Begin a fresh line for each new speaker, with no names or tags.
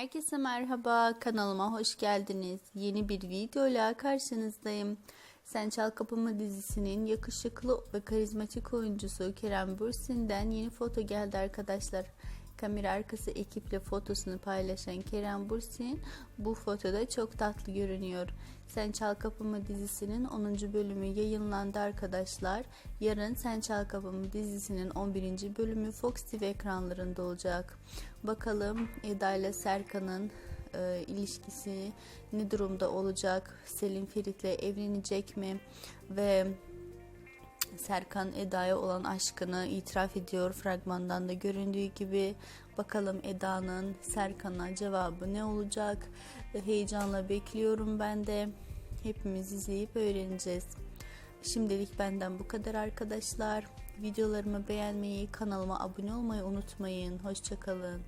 Herkese merhaba, kanalıma hoş geldiniz. Yeni bir videoyla karşınızdayım. Sen Çal Kapımı dizisinin yakışıklı ve karizmatik oyuncusu Kerem Bürsin'den yeni foto geldi arkadaşlar. Kamera arkası ekiple fotosunu paylaşan Kerem Bürsin bu fotoda çok tatlı görünüyor. Sen Çal Kapımı dizisinin 10. bölümü yayınlandı arkadaşlar. Yarın Sen Çal Kapımı dizisinin 11. bölümü Fox TV ekranlarında olacak. Bakalım Eda ile Serkan'ın e, ilişkisi ne durumda olacak? Selim Ferit'le evlenecek mi? Ve Serkan Eda'ya olan aşkını itiraf ediyor fragmandan da göründüğü gibi. Bakalım Eda'nın Serkan'a cevabı ne olacak? Heyecanla bekliyorum ben de. Hepimiz izleyip öğreneceğiz. Şimdilik benden bu kadar arkadaşlar. Videolarımı beğenmeyi, kanalıma abone olmayı unutmayın. Hoşçakalın.